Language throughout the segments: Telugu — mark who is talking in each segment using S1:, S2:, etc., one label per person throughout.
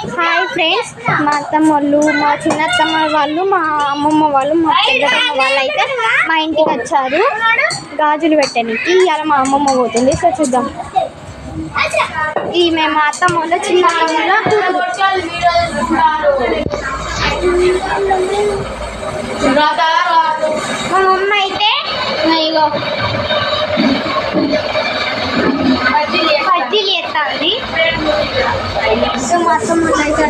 S1: హాయ్ ఫ్రెండ్స్ మా అత్తమ్మ వాళ్ళు మా చిన్నత్తమ్మ వాళ్ళు మా అమ్మమ్మ వాళ్ళు మా పెద్దమ్మ వాళ్ళు అయితే మా ఇంటికి వచ్చారు. గాజులు పెట్టడానికి. ఇవాళ మా అమ్మమ్మ పోతుంది. సో చూద్దాం. ఈమె మా అత్తమ్మ వాళ్ళ చిన్న వాళ్ళ మా అమ్మ అయితే ఇగో బజ్జీలు సో మా అత్తమ్మ అయితే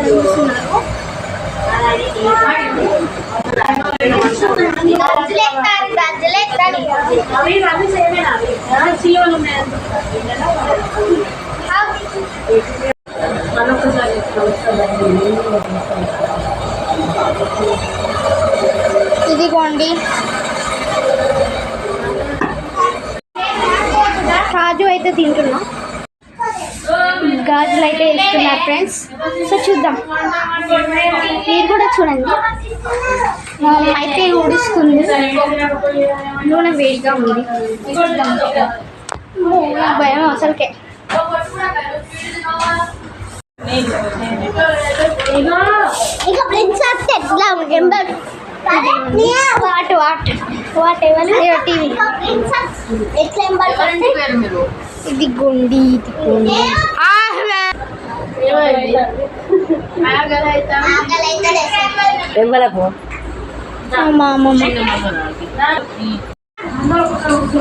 S1: ఇదిగోండి. కాజు అయితే తింటున్నా. గాజులు అయితే వేస్తున్నారు ఫ్రెండ్స్ సో చూద్దాం. మీరు కూడా చూడండి. అయితే ఊడిస్తుంది. నూనె వేడిగా ఉంది. భయం అసలుకే. ఇక ఎట్లా వాట్ వాట్? వాట్ ఎవరు? టీవీ. ఎట్లా? ఇది గుండి ఇది గుండి.
S2: ఎంబలకు?
S1: మా అమ్మమ్మ.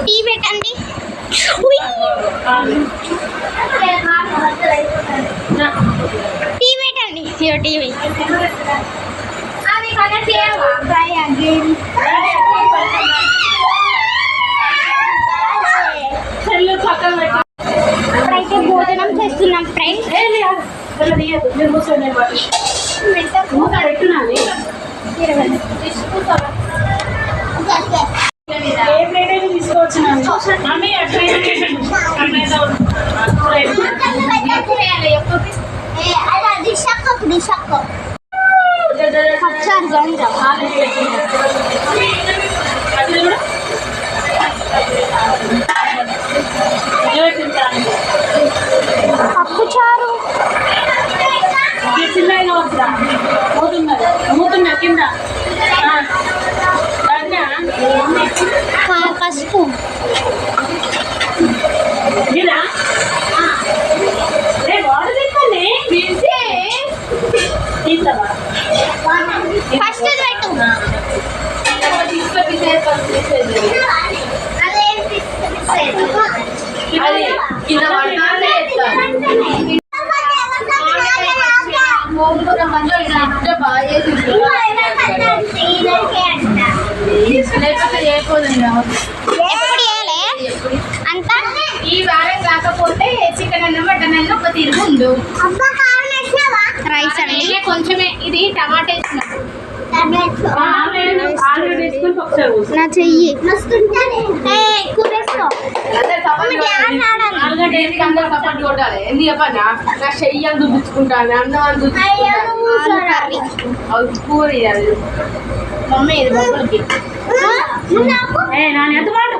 S1: టీ పెట్టండి. ఉయ్. టీ పెట్టండి. టీవీ పచ్చారు
S2: కింద.
S1: పసుపు. ఫస్ట్ పెట్టు.
S2: అది కింద పడతానే
S3: ఉండు
S1: రైస్ అండి.
S3: కొంచెమే ఇది టమాటా.
S1: నా చెయ్యి.
S2: చెయ్యి అన్నం అది కూర ఇయ్యాలి.
S3: మమ్మీ ఇది బొబ్బలకి
S2: ఏ నాని ఎంత మాట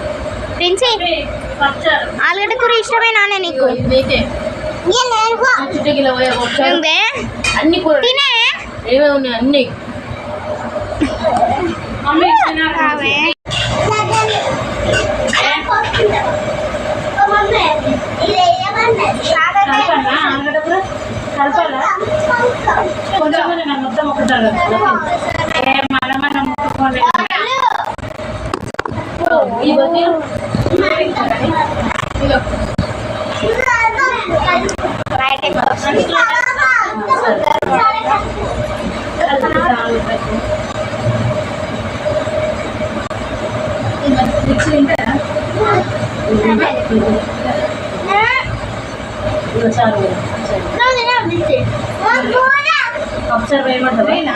S1: ప్రిన్సీ ఆలుగడ్డ కూర ఇష్టమేనా నీకు?
S3: అన్ని కూర
S1: తినే
S3: ఏమేమి ఉన్నాయి అన్ని
S2: కలపాలా? కొంచెం మొత్తం ఒకటాను ఏ మన మనం ముట్టుకోలేదు
S3: ఈ బొద్దు
S2: చేయమంటారా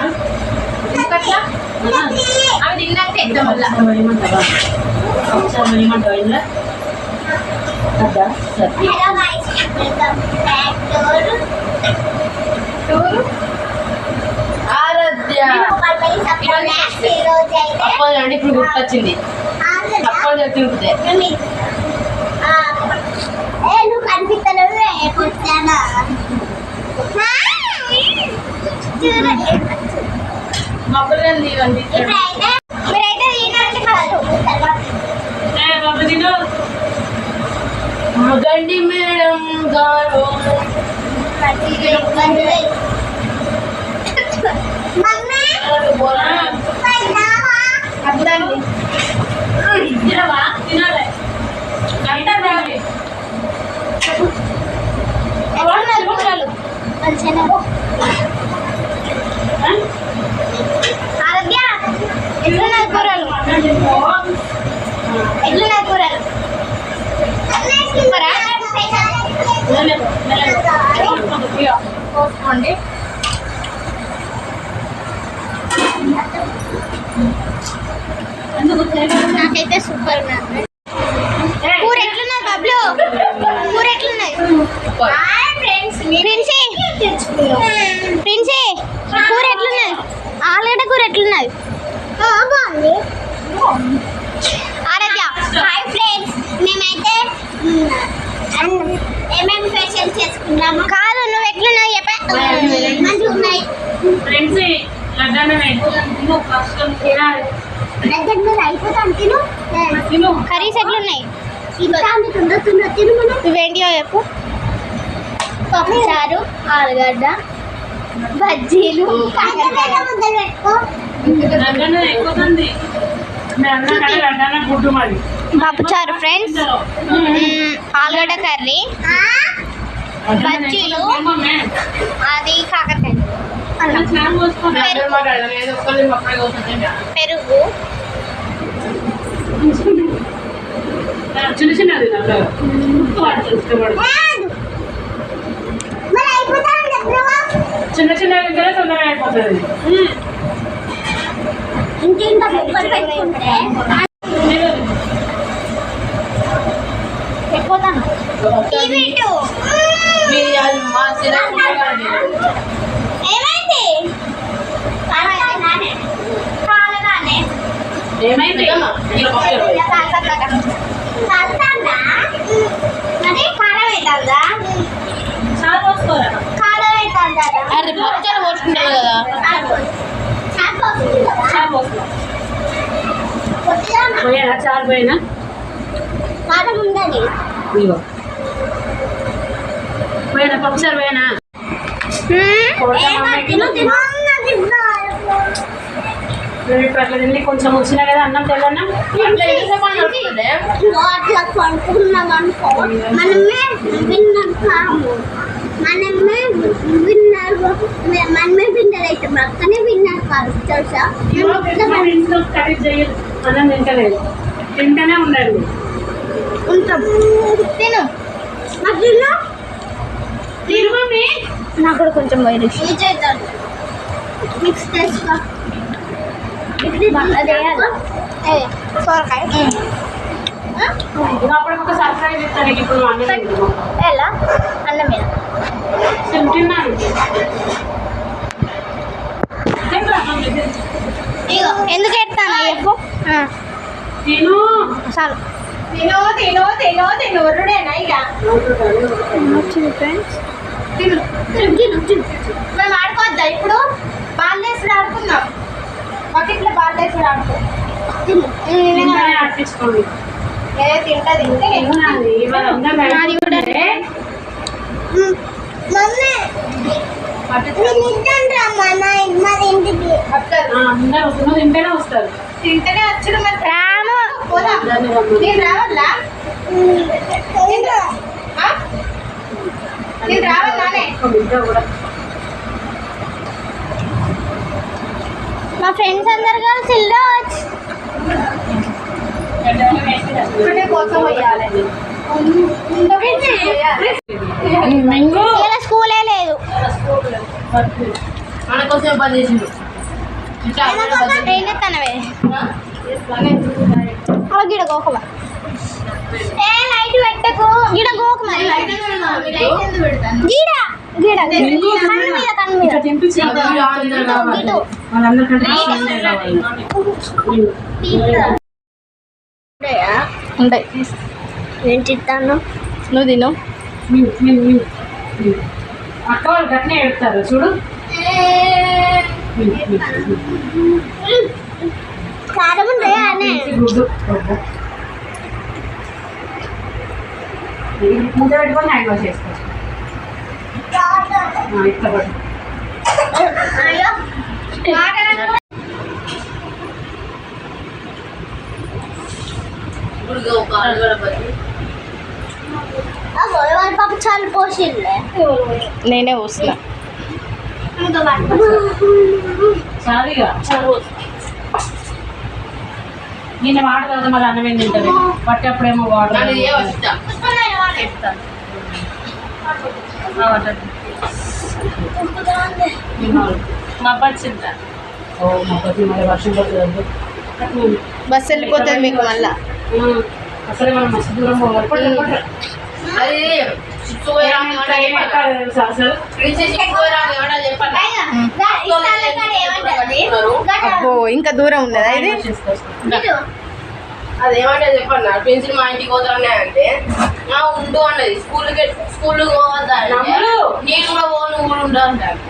S3: అవి తిన్నాక తెద్దాం మళ్ళా.
S4: ఒకసారి వేయమంటావా ఒకసారి వేయమంటావా సరే
S2: ఇప్పుడు గుర్తొచ్చింది చెప్తుంటే మొక్కలు ఇవ్వండి
S1: ఇప్పుడైతే మీరైతే ఈనాటి కాదు తర్వాత
S4: ఏ బాబు తిను
S2: గండి మేడం గారు
S1: మమ్మీ
S2: అర్థండి
S4: తినవా తినాలి గంట రావాలి
S1: ఆరోగ్య ఎట్లున్నాయి కూరలు ఎట్లున్నాయి కూరలు సూపరా?
S2: పోసుకోండి
S1: నాకైతే సూపర్ కూర ఎట్లున్నది బబ్లు? కూర ఎట్లున్నది ప్రిన్సీ ప్రిన్సీ కూర ఎట్లున్నది ఆలుగడ్డ కూర ఎట్లున్నది బాగుంది. మేమైతే ఏమేమి ఫేషియల్ చేసుకున్నాము కాదు నువ్వు ఎట్లున్నావు చెప్పా. మంచిగా ఉన్నాయి.
S4: ఫ్రెండ్స్
S1: అయిపోతాను కర్రీస్ ఎట్లున్నాయి? ఇవేంటియో చెప్పు. పప్పుచారు ఆలుగడ్డ బజ్జీలు పప్పుచారు ఫ్రెండ్స్ ఆలుగడ్డ కర్రీ. బజ్జీలు. అది కాకరకాయ. పెరుగు.
S4: చిన్న చిన్నది చిన్న చిన్న దగ్గర తొందరగా అయిపోతుంది.
S1: ఇంకింత ముక్కలు పెట్టుకుంటే?
S2: చిన్న
S1: ఏమైంది?
S4: ఏమైంది?
S2: అరే పచ్చడి పోసుకుంటారు కదా.
S4: చాలా పోసుకో పోయినా? చాలా పోయినా? పప్పుసారి పోయినా? అట్లా కొంచెం వచ్చినా కదా అన్నం తెల్లన్నా?
S2: అట్లా
S1: కొనుక్కున్నాం అనుకో. మనమే విన్నర్ కాము. మనమే విన్నర్ మనమే విన్నర్ అయితే పక్కనే విన్నర్ కాదు తెలుసా
S4: ఇంట్లో చేయదు అన్నం తింటలేదు తింటూనే. ఉండండి
S1: ఉంటాం తిను నాకు నాకు కూడా కొంచెం వైరస్ మిక్స్ చేసుకో సొరకాయ
S4: అప్పుడు ఒక సర్ప్రైజ్ ఇస్తాను ఇప్పుడు అన్నం
S1: ఎలా అన్నం మీద
S4: తింటున్నాను.
S1: ఎందుకు ఎడతాను చెప్పు
S4: తిను.
S1: చాలు.
S3: తినో తినో తినో తినోరుడేనా ఇక?
S1: వచ్చింది ఫ్రెండ్స్
S3: తిను తిను తిను మేము ఆడుకోవద్దా ఇప్పుడు? బాల్ వేసుడు ఆడుకుందాం. బకెట్లో బాల్ వేసుడు ఆడుకో.
S4: తింటూనే ఆడిపించుకోండి.
S3: ఏదో తింటా తింటే.
S1: నాది. కూడా.
S3: వస్తారు.
S4: తింటేనే
S3: తింటేనే వచ్చుడు మరి. నేను రావాలా? నేను రావాలానే
S1: మా ఫ్రెండ్స్ అందరు కలిసి
S3: ఇక్కడే కోసం
S2: మన కోసం
S1: చేస్తానవే గిడ గోకమ ఏ లైట్ పెట్టకు గోకమ ఉంటాయి నేను తింటాను. నువ్వు తిను.
S4: మిన్, మిన్, మిన్, మిన్. అక్క వాళ్ళు గట్నే ఎడతారు చూడు. మూత పెట్టుకొని హ్యాండ్ వాష్ చేసుకోవచ్చు ఇట్లా.
S2: ఇప్పుడు అడగడపతి
S1: వాళ్ళ పాప చాలా పోసిండే నేనే పోసిన
S4: చాలుగా నేను వాటర్ తర్వాత మళ్ళీ అన్నం ఏం తింటుంది? పట్టేప్పుడేమో వాటర్
S2: నన్ను
S1: బస్సు వెళ్ళిపోతుంది మీకు మళ్ళా.
S4: అసలే మనం మస్తు దూరం పోవాలి.
S1: అబ్బో ఇంకా దూరం ఉన్నదా ఇది?
S2: అదేమంటే చెప్పండి పెన్సిల్ మా ఇంటికి పోతానే అంటే నా ఉండు అన్నది. స్కూల్కి స్కూల్ పోవద్దా అంటే. నేను కూడా పోను నువ్వు కూడా ఉండు అంటాను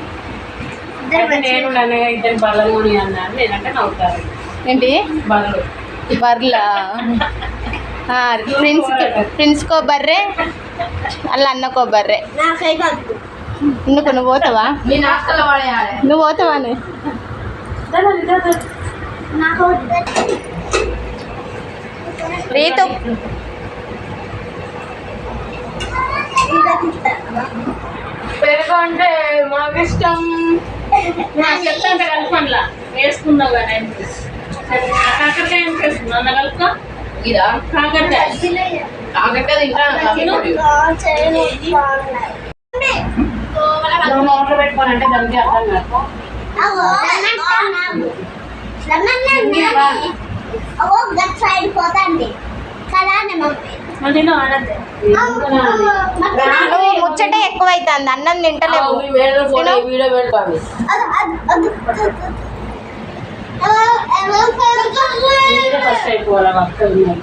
S4: అయితే నేను నన్ను ఇద్దరు బల్లలు అన్నాను నేనంటే నవ్వుతారు.
S1: ఏంటి?
S4: బల్లలు
S1: బర్లా? ప్రిన్స్ ప్రిన్స్కో బర్రె అల్ల అన్నకో బర్రె నువ్వు నువ్వు పోతావా? నువ్వు పోతావా రీతు.
S2: పెరుగు అంటే మాకు ఇష్టం.
S4: నా చెత్త కలపంలా వేసుకున్నావు కానీ కాకరకాయ అన్న కలుపుకో
S2: ఇదా?
S4: కాకరకాయ
S2: తింటాను
S4: నోట్లో దానికి అర్థం
S1: ముచ్చటే ఎక్కువైతుంది. అన్నం
S2: ఫోటో వీడియో పెడతాను.
S4: ఫస్ట్ అయిపోవాలి అక్క ఉన్నాయి.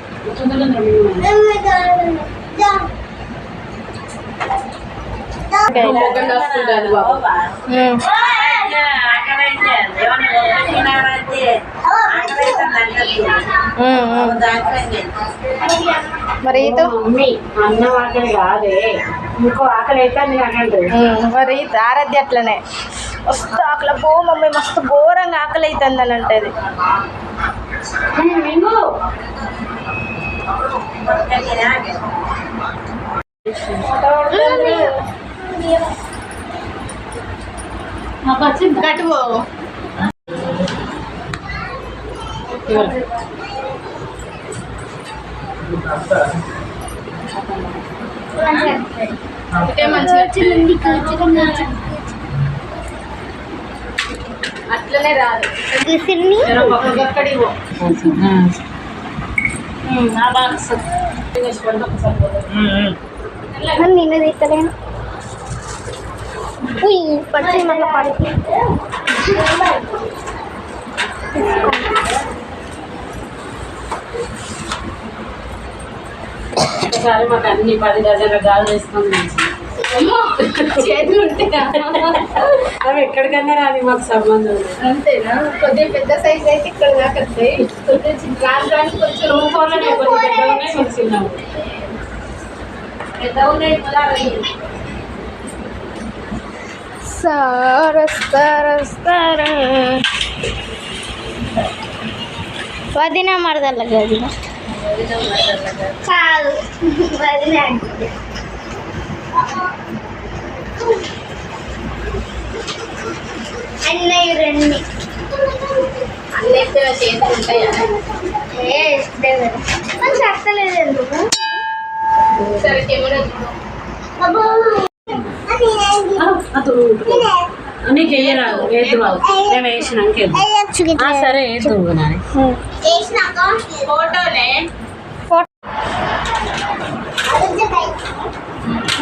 S1: మరి.
S4: అన్నం ఆకలి కాదే. ఇంకో ఆకలి అయితే నేను అనండి
S1: మరి ఆరాధ్య అట్లనే. మస్తు ఆకలి. పో మమ్మీ మస్తు ఘోరంగా ఆకలి అవుతుంది అని అంటది
S2: అంటే మంచిగా అట్లనే రాదు.
S1: ఒక్కడికి పో.
S4: నా ఒకసారి
S1: నేను తీస్తలేను పడితే మళ్ళీ పడితే.
S4: ఒకసారి మాకు అన్ని పది డజన్ల గాజులు వేసుకొని
S2: చేతులు
S4: అవి ఎక్కడికన్నా రాని మాకు సంబంధం
S2: అంతేనా? కొద్దిగా పెద్ద సైజ్ అయితే ఇక్కడ దాకా వస్తాయి కొద్దిగా చిన్న రాను రాను కొంచెం. పెద్ద ఉన్నాయి.
S1: సారస్తారస్తారా వదిన మరదల్ల గదిన కాదు వదిన అన్నయ్య రెండు.
S2: అన్నిటితో చేతులు ఉంటాయా
S1: ఏ ఇస్తే కదా కొంచెం చెప్పలేదు ఎందుకు?
S2: సరే కెమెరా
S4: నీకు వేయరాదు వేద్దు బాబు మేము వేసినాక సరే
S3: వేసినాక
S2: ఫోటోనే బాగా
S3: నీకు బాగా ఇదొక చెయ్యి
S1: కరువురి
S3: అదొక చెయ్యి
S4: ఇట్లా పట్టుకున్నాను నువ్వే.
S3: ఇంకో ఇదొక చెయ్యి
S4: అవునా ఉన్నాయి, మెల్లగా ఉన్నాయి.
S3: నేను నేను
S4: ఫోటోలు ఉన్నాయి.
S3: కొంచెం చిన్న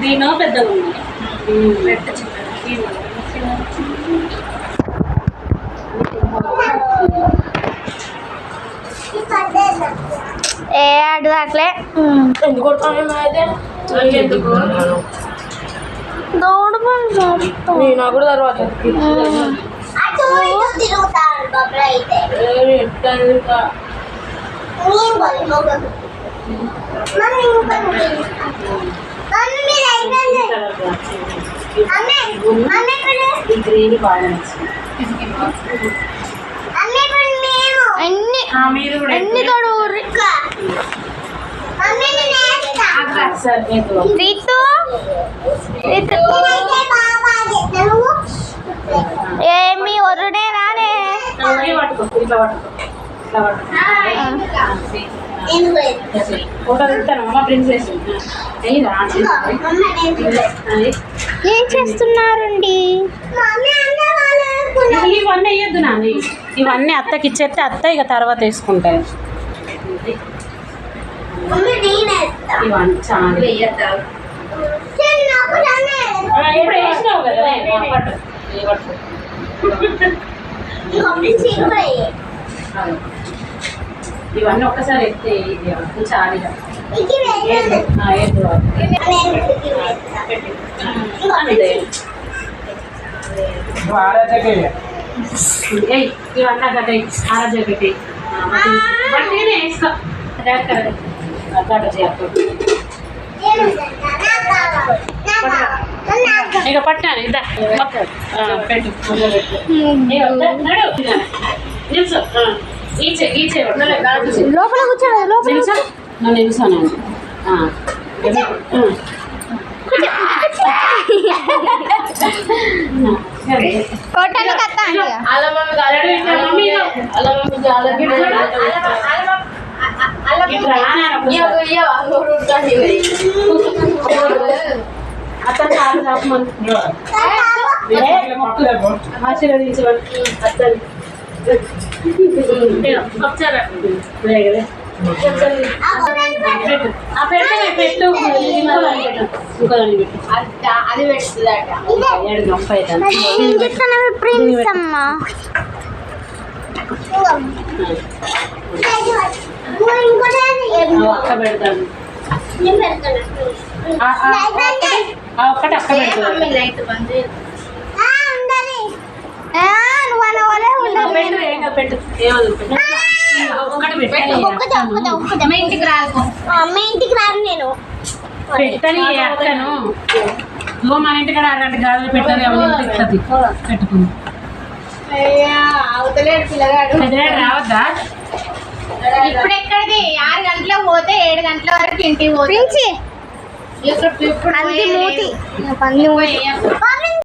S4: దీనో పెద్దగా ఉన్నాయి
S3: పద్ధతి
S1: ఏ అడు అట్లే.
S2: ఎందుకు నేను కూడా తర్వాత
S1: అన్ని
S4: ఆ, మీరు కూడా.
S1: అన్ని తోడు రీతు ఏమి ఒరుడే రానే? ఏం చేస్తున్నారండి.
S4: ఇవన్నీ వేయద్దు నాని ఇవన్నీ అత్తకి ఇచ్చేస్తే అత్త ఇక తర్వాత వేసుకుంటాయి
S3: మమ్మీ నేను. వేస్తా
S4: ఇవన్నీ ఒక్కసారి ఎత్తే చాలు ఇవన్నీ అక్కడ ఆరోగ్య బట్టిగానే వేసుకో. ఇక పట్టాను ఇద్దా. పెట్టు. ఈచే.
S1: లోపల కూర్చోడు లోపల
S4: నువ్వు
S1: అండి
S2: అలా మమ్మీ కాలడి
S4: మమ్మీ ఇగో.
S2: అలా మమ్మీ చాలా
S4: ఇట్రా నాన్న ఒకసారి. అతను ఆశీర్వదించమని. పెట్టు.
S2: అది
S1: ప్రిన్స్ అమ్మ.
S4: అక్క పెడతాను. ఒక్కటి అక్క
S2: ఇంటికి
S3: రాను నేను.
S4: పెట్టని అక్కను. నువ్వు మన ఇంటికాడ అరగంట గాజులు ఎవరి ఇంటికి పెట్టుకుంది.
S2: అవతలేడు పిల్లగాడు.
S4: రావద్దా?
S2: ఇప్పుడు ఎక్కడిది ఆరు గంటలకు పోతే ఏడు గంటల వరకు ఇంటికి పోతే ఇప్పుడు ఇప్పుడు
S1: మూతి. పంది మూతి.